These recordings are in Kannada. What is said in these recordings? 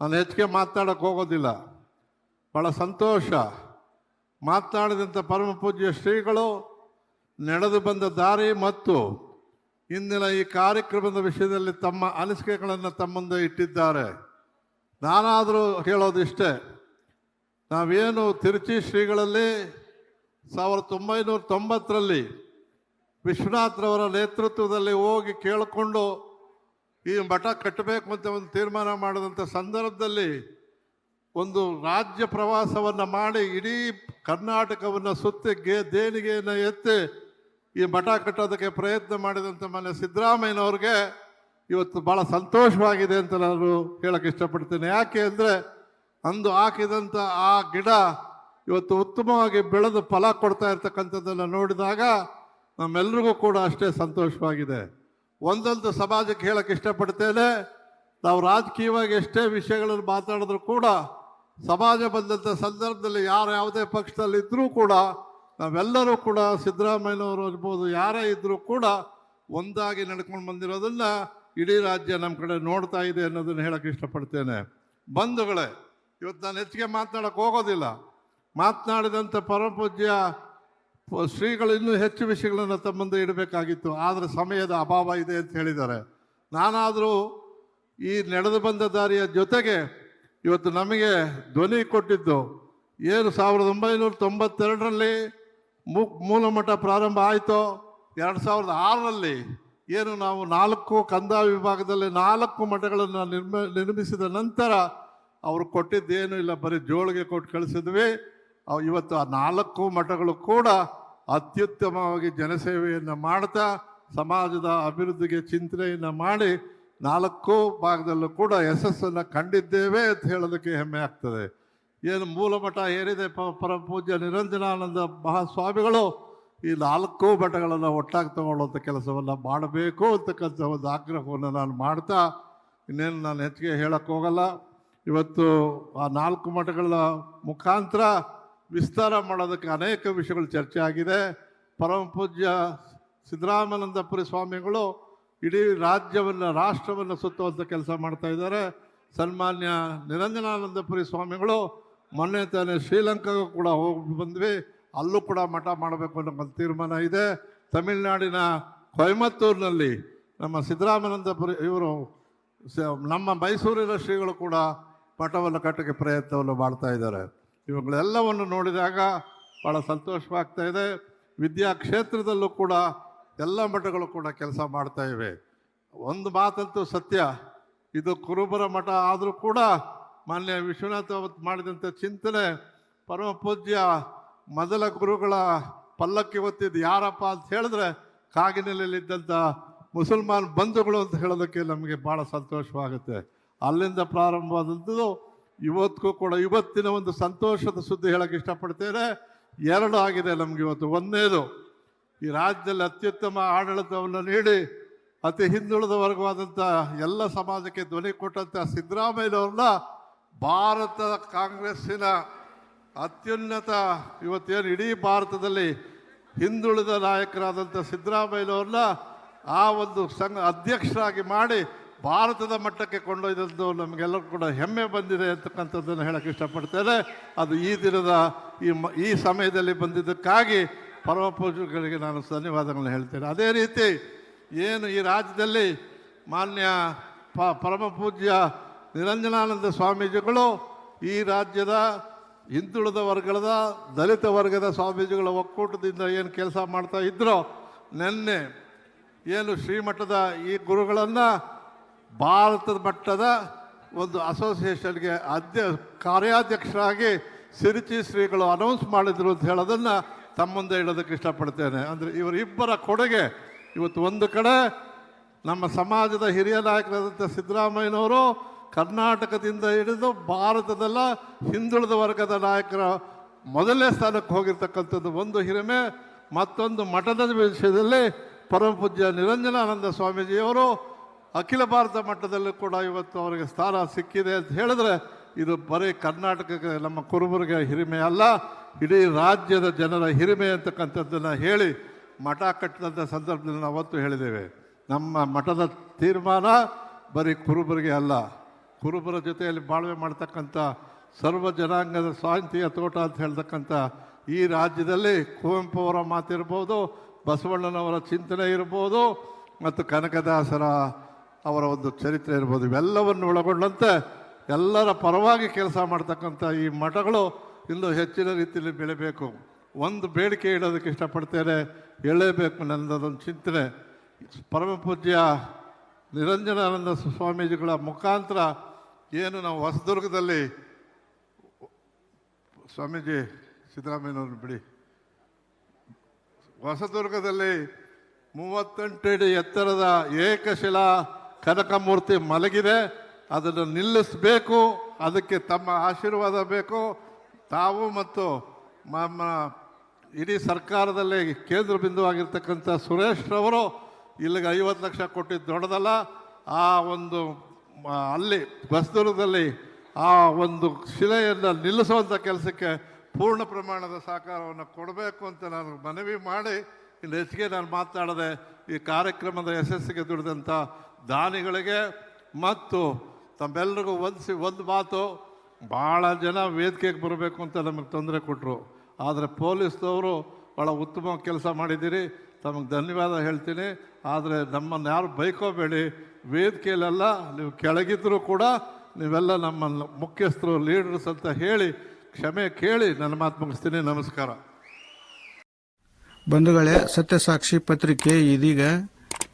ನಾನು ಹೆಚ್ಚಿಗೆ ಮಾತನಾಡಕ್ಕೆ ಹೋಗೋದಿಲ್ಲ. ಭಾಳ ಸಂತೋಷ. ಮಾತನಾಡಿದಂಥ ಪರಮ ಪೂಜ್ಯ ಶ್ರೀಗಳು ನಡೆದು ಬಂದ ದಾರಿ ಮತ್ತು ಇಂದಿನ ಈ ಕಾರ್ಯಕ್ರಮದ ವಿಷಯದಲ್ಲಿ ತಮ್ಮ ಅನಿಸಿಕೆಗಳನ್ನು ತಮ್ಮಂದು ಮುಂದೆ ಇಟ್ಟಿದ್ದಾರೆ. ನಾನಾದರೂ ಹೇಳೋದಿಷ್ಟೇ, ನಾವೇನು ತಿರುಚಿ ಶ್ರೀಗಳಲ್ಲಿ ಸಾವಿರದ ಒಂಬೈನೂರ ತೊಂಬತ್ತರಲ್ಲಿ ವಿಶ್ವನಾಥ್ರವರ ನೇತೃತ್ವದಲ್ಲಿ ಹೋಗಿ ಕೇಳಿಕೊಂಡು ಈ ಮಠ ಕಟ್ಟಬೇಕು ಅಂತ ಒಂದು ತೀರ್ಮಾನ ಮಾಡಿದಂಥ ಸಂದರ್ಭದಲ್ಲಿ ಒಂದು ರಾಜ್ಯ ಪ್ರವಾಸವನ್ನು ಮಾಡಿ ಇಡೀ ಕರ್ನಾಟಕವನ್ನು ಸುತ್ತಿ ಗೆ ದೇಣಿಗೆಯನ್ನು ಎತ್ತಿ ಈ ಮಠ ಕಟ್ಟೋದಕ್ಕೆ ಪ್ರಯತ್ನ ಮಾಡಿದಂಥ ಮನೆ ಸಿದ್ದರಾಮಯ್ಯನವ್ರಿಗೆ ಇವತ್ತು ಭಾಳ ಸಂತೋಷವಾಗಿದೆ ಅಂತ ನಾನು ಹೇಳಕ್ಕೆ ಇಷ್ಟಪಡ್ತೇನೆ. ಯಾಕೆ ಅಂದರೆ ಅಂದು ಹಾಕಿದಂಥ ಆ ಗಿಡ ಇವತ್ತು ಉತ್ತಮವಾಗಿ ಬೆಳೆದು ಫಲ ಕೊಡ್ತಾ ಇರ್ತಕ್ಕಂಥದ್ದನ್ನು ನೋಡಿದಾಗ ನಮ್ಮೆಲ್ರಿಗೂ ಕೂಡ ಅಷ್ಟೇ ಸಂತೋಷವಾಗಿದೆ. ಒಂದೊಂದು ಸಮಾಜಕ್ಕೆ ಹೇಳಕ್ಕೆ ಇಷ್ಟಪಡ್ತೇನೆ, ನಾವು ರಾಜಕೀಯವಾಗಿ ಎಷ್ಟೇ ವಿಷಯಗಳನ್ನು ಮಾತಾಡಿದ್ರು ಕೂಡ, ಸಮಾಜ ಬಂದಂಥ ಸಂದರ್ಭದಲ್ಲಿ ಯಾರು ಯಾವುದೇ ಪಕ್ಷದಲ್ಲಿ ಇದ್ದರೂ ಕೂಡ, ನಾವೆಲ್ಲರೂ ಕೂಡ ಸಿದ್ದರಾಮಯ್ಯನವರು ಇರ್ಬೋದು ಯಾರೇ ಇದ್ದರೂ ಕೂಡ ಒಂದಾಗಿ ನಡ್ಕೊಂಡು ಬಂದಿರೋದನ್ನ ಇಡೀ ರಾಜ್ಯ ನಮ್ಮ ಕಡೆ ನೋಡ್ತಾ ಇದೆ ಅನ್ನೋದನ್ನು ಹೇಳಕ್ಕೆ ಇಷ್ಟಪಡ್ತೇನೆ. ಬಂಧುಗಳೇ, ಇವತ್ತು ನಾನು ಹೆಚ್ಚಿಗೆ ಮಾತನಾಡೋಕ್ಕೆ ಹೋಗೋದಿಲ್ಲ. ಮಾತನಾಡಿದಂಥ ಪರಮಪೂಜ್ಯ ಶ್ರೀಗಳು ಇನ್ನೂ ಹೆಚ್ಚು ವಿಷಯಗಳನ್ನು ತಮ್ಮ ಮುಂದೆ ಇಡಬೇಕಾಗಿತ್ತು. ಆದರೆ ಸಮಯದ ಅಭಾವ ಇದೆ ಅಂತ ಹೇಳಿದ್ದಾರೆ. ನಾನಾದರೂ ಈ ನಡೆದು ಬಂದ ದಾರಿಯ ಜೊತೆಗೆ ಇವತ್ತು ನಮಗೆ ಧ್ವನಿ ಕೊಟ್ಟಿದ್ದು, ಏನು ಸಾವಿರದ ಒಂಬೈನೂರ ತೊಂಬತ್ತೆರಡರಲ್ಲಿ ಮೂ ಮೂಲಮಠ ಪ್ರಾರಂಭ ಆಯಿತು, ಎರಡು ಸಾವಿರದ ಆರರಲ್ಲಿ ಏನು ನಾವು ನಾಲ್ಕು ಕಂದ ವಿಭಾಗದಲ್ಲಿ ನಾಲ್ಕು ಮಠಗಳನ್ನು ನಿರ್ಮ, ನಿರ್ಮಿಸಿದ ನಂತರ ಅವರು ಕೊಟ್ಟಿದ್ದೇನು ಇಲ್ಲ, ಬರೀ ಜೋಳಿಗೆ ಕೊಟ್ಟು ಕಳಿಸಿದ್ವಿ. ಇವತ್ತು ಆ ನಾಲ್ಕು ಮಠಗಳು ಕೂಡ ಅತ್ಯುತ್ತಮವಾಗಿ ಜನಸೇವೆಯನ್ನು ಮಾಡ್ತಾ, ಸಮಾಜದ ಅಭಿವೃದ್ಧಿಗೆ ಚಿಂತನೆಯನ್ನು ಮಾಡಿ ನಾಲ್ಕು ಭಾಗದಲ್ಲೂ ಕೂಡ ಯಶಸ್ಸನ್ನು ಕಂಡಿದ್ದೇವೆ ಅಂತ ಹೇಳೋದಕ್ಕೆ ಹೆಮ್ಮೆ ಆಗ್ತದೆ. ಏನು ಮೂಲ ಮಠ ಪ, ಪರ ಪೂಜ್ಯ ನಿರಂಜನಾನಂದ ಮಹಾಸ್ವಾಮಿಗಳು, ಈ ನಾಲ್ಕು ಮಠಗಳನ್ನು ಒಟ್ಟಾಗಿ ತಗೊಳ್ಳುವಂಥ ಕೆಲಸವನ್ನು ಮಾಡಬೇಕು ಅಂತಕ್ಕಂಥ ಒಂದು ಆಗ್ರಹವನ್ನು ನಾನು ಮಾಡ್ತಾ, ಇನ್ನೇನು ನಾನು ಹೆಚ್ಚಿಗೆ ಹೇಳೋಕ್ಕೋಗಲ್ಲ. ಇವತ್ತು ಆ ನಾಲ್ಕು ಮಠಗಳ ಮುಖಾಂತರ ವಿಸ್ತಾರ ಮಾಡೋದಕ್ಕೆ ಅನೇಕ ವಿಷಯಗಳು ಚರ್ಚೆ ಆಗಿದೆ. ಪರಮ ಪೂಜ್ಯ ಸಿದ್ದರಾಮಾನಂದಪುರಿ ಸ್ವಾಮಿಗಳು ಇಡೀ ರಾಜ್ಯವನ್ನು, ರಾಷ್ಟ್ರವನ್ನು ಸುತ್ತುವಂಥ ಕೆಲಸ ಮಾಡ್ತಾ ಇದ್ದಾರೆ. ಸನ್ಮಾನ್ಯ ನಿರಂಜನಾನಂದಪುರಿ ಸ್ವಾಮಿಗಳು ಮೊನ್ನೆ ತಾನೇ ಶ್ರೀಲಂಕಾಗೂ ಕೂಡ ಹೋಗಿ ಬಂದ್ವಿ. ಅಲ್ಲೂ ಕೂಡ ಮಠ ಮಾಡಬೇಕು ಅನ್ನೋ ಒಂದು ತೀರ್ಮಾನ ಇದೆ. ತಮಿಳುನಾಡಿನ ಕೊಯಮತ್ತೂರಿನಲ್ಲಿ ನಮ್ಮ ಸಿದ್ದರಾಮಾನಂದಪುರಿ ಇವರು ನಮ್ಮ ಮೈಸೂರಿನ ಶ್ರೀಗಳು ಕೂಡ ಮಠವನ್ನು ಕಟ್ಟಕ್ಕೆ ಪ್ರಯತ್ನವನ್ನು ಮಾಡ್ತಾ ಇದ್ದಾರೆ. ಇವುಗಳೆಲ್ಲವನ್ನು ನೋಡಿದಾಗ ಭಾಳ ಸಂತೋಷವಾಗ್ತಾ ಇದೆ. ವಿದ್ಯಾ ಕ್ಷೇತ್ರದಲ್ಲೂ ಕೂಡ ಎಲ್ಲ ಮಠಗಳು ಕೂಡ ಕೆಲಸ ಮಾಡ್ತಾ ಇವೆ. ಒಂದು ಮಾತಂತೂ ಸತ್ಯ. ಇದು ಕುರುಬರ ಮಠ ಆದರೂ ಕೂಡ ಮಾನ್ಯ ವಿಶ್ವನಾಥ ಅವತ್ತು ಮಾಡಿದಂಥ ಚಿಂತನೆ, ಪರಮ ಪೂಜ್ಯ ಮೊದಲ ಗುರುಗಳ ಪಲ್ಲಕ್ಕಿ ಹೊತ್ತಿದ್ದು ಯಾರಪ್ಪ ಅಂತ ಹೇಳಿದ್ರೆ ಕಾಗಿನೆಲೆಯಲ್ಲಿದ್ದಂಥ ಮುಸಲ್ಮಾನ್ ಬಂಧುಗಳು ಅಂತ ಹೇಳೋದಕ್ಕೆ ನಮಗೆ ಭಾಳ ಸಂತೋಷವಾಗುತ್ತೆ. ಅಲ್ಲಿಂದ ಪ್ರಾರಂಭವಾದಂಥದ್ದು ಇವತ್ತಿಗೂ ಕೂಡ ಇವತ್ತಿನ ಒಂದು ಸಂತೋಷದ ಸುದ್ದಿ ಹೇಳಕ್ಕೆ ಇಷ್ಟಪಡ್ತೇನೆ. ಎರಡು ಆಗಿದೆ ನಮಗೆ ಇವತ್ತು. ಒಂದನೇದು ಈ ರಾಜ್ಯದಲ್ಲಿ ಅತ್ಯುತ್ತಮ ಆಡಳಿತವನ್ನು ನೀಡಿ, ಅತಿ ಹಿಂದುಳಿದ ವರ್ಗವಾದಂಥ ಎಲ್ಲ ಸಮಾಜಕ್ಕೆ ಧ್ವನಿ ಕೊಟ್ಟಂಥ ಸಿದ್ದರಾಮಯ್ಯವ್ರನ್ನ ಭಾರತದ ಕಾಂಗ್ರೆಸ್ಸಿನ ಅತ್ಯುನ್ನತ ಇವತ್ತೇನು ಇಡೀ ಭಾರತದಲ್ಲಿ ಹಿಂದುಳಿದ ನಾಯಕರಾದಂಥ ಸಿದ್ದರಾಮಯ್ಯವ್ರನ್ನ ಆ ಒಂದು ಸಂಘ ಅಧ್ಯಕ್ಷರಾಗಿ ಮಾಡಿ ಭಾರತದ ಮಟ್ಟಕ್ಕೆ ಕೊಂಡೊಯ್ದದ್ದು ನಮಗೆಲ್ಲರೂ ಕೂಡ ಹೆಮ್ಮೆ ಬಂದಿದೆ ಅಂತಕ್ಕಂಥದ್ದನ್ನು ಹೇಳಕ್ಕೆ ಇಷ್ಟಪಡ್ತೇನೆ. ಅದು ಈ ದಿನದ ಈ ಮ, ಈ ಸಮಯದಲ್ಲಿ ಬಂದಿದ್ದಕ್ಕಾಗಿ ಪರಮ ಪೂಜ್ಯಗಳಿಗೆ ನಾನು ಧನ್ಯವಾದಗಳನ್ನು ಹೇಳ್ತೇನೆ. ಅದೇ ರೀತಿ ಏನು ಈ ರಾಜ್ಯದಲ್ಲಿ ಮಾನ್ಯ ಪ, ಪರಮ ಪೂಜ್ಯ ನಿರಂಜನಾನಂದ ಸ್ವಾಮೀಜಿಗಳು, ಈ ರಾಜ್ಯದ ಹಿಂದುಳಿದ ವರ್ಗದ ದಲಿತ ವರ್ಗದ ಸ್ವಾಮೀಜಿಗಳ ಒಕ್ಕೂಟದಿಂದ ಏನು ಕೆಲಸ ಮಾಡ್ತಾ ಇದ್ರೋ, ನಿನ್ನೆ ಏನು ಶ್ರೀಮಠದ ಈ ಗುರುಗಳನ್ನು ಭಾರತದ ಮಟ್ಟದ ಒಂದು ಅಸೋಸಿಯೇಷನ್ಗೆ ಅಧ್ಯ ಕಾರ್ಯಾಧ್ಯಕ್ಷರಾಗಿ ಸಿರಿಚಿ ಶ್ರೀಗಳು ಅನೌನ್ಸ್ ಮಾಡಿದ್ರು ಅಂತ ಹೇಳೋದನ್ನು ತಮ್ಮ ಮುಂದೆ ಇಡೋದಕ್ಕೆ ಇಷ್ಟಪಡ್ತೇನೆ. ಅಂದರೆ ಇವರಿಬ್ಬರ ಕೊಡುಗೆ ಇವತ್ತು ಒಂದು ಕಡೆ ನಮ್ಮ ಸಮಾಜದ ಹಿರಿಯ ನಾಯಕರಾದಂಥ ಸಿದ್ದರಾಮಯ್ಯನವರು ಕರ್ನಾಟಕದಿಂದ ಹಿಡಿದು ಭಾರತದಲ್ಲ ಹಿಂದುಳಿದ ವರ್ಗದ ನಾಯಕರ ಮೊದಲನೇ ಸ್ಥಾನಕ್ಕೆ ಹೋಗಿರ್ತಕ್ಕಂಥದ್ದು ಒಂದು ಹಿರಿಮೆ, ಮತ್ತೊಂದು ಮಠದ ವಿಷಯದಲ್ಲಿ ಪರಮಪೂಜ್ಯ ನಿರಂಜನಾನಂದ ಸ್ವಾಮೀಜಿಯವರು ಅಖಿಲ ಭಾರತ ಮಟ್ಟದಲ್ಲೂ ಕೂಡ ಇವತ್ತು ಅವರಿಗೆ ಸ್ಥಾನ ಸಿಕ್ಕಿದೆ ಅಂತ ಹೇಳಿದ್ರೆ ಇದು ಬರೀ ಕರ್ನಾಟಕಕ್ಕೆ, ನಮ್ಮ ಕುರುಬರಿಗೆ ಹಿರಿಮೆ ಅಲ್ಲ, ಇಡೀ ರಾಜ್ಯದ ಜನರ ಹಿರಿಮೆ ಅಂತಕ್ಕಂಥದ್ದನ್ನು ಹೇಳಿ ಮಠ ಕಟ್ಟಿದಂಥ ಸಂದರ್ಭದಲ್ಲಿ ನಾವು ಅವತ್ತು ಹೇಳಿದ್ದೇವೆ. ನಮ್ಮ ಮಠದ ತೀರ್ಮಾನ ಬರೀ ಕುರುಬರಿಗೆ ಅಲ್ಲ. ಕುರುಬರ ಜೊತೆಯಲ್ಲಿ ಬಾಳ್ವೆ ಮಾಡ್ತಕ್ಕಂಥ ಸರ್ವ ಜನಾಂಗದ ಶಾಂತಿಯ ತೋಟ ಅಂತ ಹೇಳ್ತಕ್ಕಂಥ ಈ ರಾಜ್ಯದಲ್ಲಿ ಕುವೆಂಪು ಅವರ ಮಾತಿರ್ಬೋದು, ಬಸವಣ್ಣನವರ ಚಿಂತನೆ ಇರ್ಬೋದು, ಮತ್ತು ಕನಕದಾಸರ ಅವರ ಒಂದು ಚರಿತ್ರೆ ಇರ್ಬೋದು, ಇವೆಲ್ಲವನ್ನು ಒಳಗೊಂಡಂತೆ ಎಲ್ಲರ ಪರವಾಗಿ ಕೆಲಸ ಮಾಡ್ತಕ್ಕಂಥ ಈ ಮಠಗಳು ಇಂದು ಹೆಚ್ಚಿನ ರೀತಿಯಲ್ಲಿ ಬೆಳಿಬೇಕು. ಒಂದು ಬೇಡಿಕೆ ಇಡೋದಕ್ಕೆ ಇಷ್ಟಪಡ್ತೇನೆ. ಹೇಳಲೇಬೇಕು ನನ್ನದೊಂದು ಚಿಂತನೆ. ಪರಮ ಪೂಜ್ಯ ನಿರಂಜನಾನಂದ ಸ್ವಾಮೀಜಿಗಳ ಮುಖಾಂತರ ಏನು ನಾವು ಹೊಸದುರ್ಗದಲ್ಲಿ ಸ್ವಾಮೀಜಿ ಸಿದ್ದರಾಮಯ್ಯನವ್ರನ್ನ ಬಿಡಿ. ಹೊಸದುರ್ಗದಲ್ಲಿ ಮೂವತ್ತೆಂಟು ಅಡಿ ಎತ್ತರದ ಏಕಶಿಲಾ ಕನಕಮೂರ್ತಿ ಮಲಗಿದೆ, ಅದನ್ನು ನಿಲ್ಲಿಸಬೇಕು, ಅದಕ್ಕೆ ತಮ್ಮ ಆಶೀರ್ವಾದ ಬೇಕು. ತಾವು ಮತ್ತು ನಮ್ಮ ಇಡೀ ಸರ್ಕಾರದಲ್ಲಿ ಕೇಂದ್ರ ಬಿಂದುವಾಗಿರ್ತಕ್ಕಂಥ ಸುರೇಶ್ ಸುರೇಶ್ರವರು ಇಲ್ಲಿಗೆ ಐವತ್ತು ಲಕ್ಷ ಕೊಟ್ಟಿದ್ದು ದೊಡ್ಡದಲ್ಲ. ಆ ಒಂದು ಅಲ್ಲಿ ಬಸ್ದುರದಲ್ಲಿ ಆ ಒಂದು ಶಿಲೆಯನ್ನು ನಿಲ್ಲಿಸುವಂಥ ಕೆಲಸಕ್ಕೆ ಪೂರ್ಣ ಪ್ರಮಾಣದ ಸಹಕಾರವನ್ನು ಕೊಡಬೇಕು ಅಂತ ನಾನು ಮನವಿ ಮಾಡಿ ಇಲ್ಲಿ ಹೆಚ್ಚಿಗೆ ನಾನು ಮಾತನಾಡದೆ ಈ ಕಾರ್ಯಕ್ರಮದ ಯಶಸ್ಸಿಗೆ ದುಡಿದಂಥ ದಾನಿಗಳಿಗೆ ಮತ್ತು ತಮ್ಮೆಲ್ಲರಿಗೂ ಒಂದಿಸಿ ಒಂದು ಮಾತು, ಭಾಳ ಜನ ವೇದಿಕೆಗೆ ಬರಬೇಕು ಅಂತ ನಮಗೆ ತೊಂದರೆ ಕೊಟ್ಟರು ಆದರೆ ಪೊಲೀಸ್ನವರು ಭಾಳ ಉತ್ತಮ ಕೆಲಸ ಮಾಡಿದ್ದೀರಿ. ತಮಗೆ ಧನ್ಯವಾದ ಹೇಳ್ತೀನಿ. ಆದರೆ ನಮ್ಮನ್ನು ಯಾರು ಬೈಕೋಬೇಡಿ. ವೇದಿಕೆಯಲ್ಲೆಲ್ಲ ನೀವು ಕೆಳಗಿದ್ದರೂ ಕೂಡ ನೀವೆಲ್ಲ ನಮ್ಮ ಮುಖ್ಯಸ್ಥರು, ಲೀಡರ್ಸ್ ಅಂತ ಹೇಳಿ ಕ್ಷಮೆ ಕೇಳಿ ನನ್ನ ಮಾತು ಮುಗಿಸ್ತೀನಿ. ನಮಸ್ಕಾರ. ಬಂಧುಗಳೇ, ಸತ್ಯಸಾಕ್ಷಿ ಪತ್ರಿಕೆ ಇದೀಗ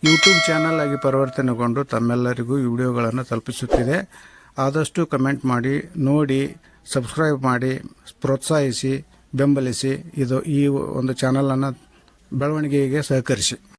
ಯೂಟ್ಯೂಬ್ ಚಾನಲ್ ಆಗಿ ಪರಿವರ್ತನೆಗೊಂಡು ತಮ್ಮೆಲ್ಲರಿಗೂ ಈ ವಿಡಿಯೋಗಳನ್ನು ತಲುಪಿಸುತ್ತಿದೆ. ಆದಷ್ಟು ಕಮೆಂಟ್ ಮಾಡಿ, ನೋಡಿ, ಸಬ್ಸ್ಕ್ರೈಬ್ ಮಾಡಿ, ಪ್ರೋತ್ಸಾಹಿಸಿ, ಬೆಂಬಲಿಸಿ, ಇದು ಈ ಒಂದು ಚಾನಲನ್ನು ಬೆಳವಣಿಗೆಗೆ ಸಹಕರಿಸಿ.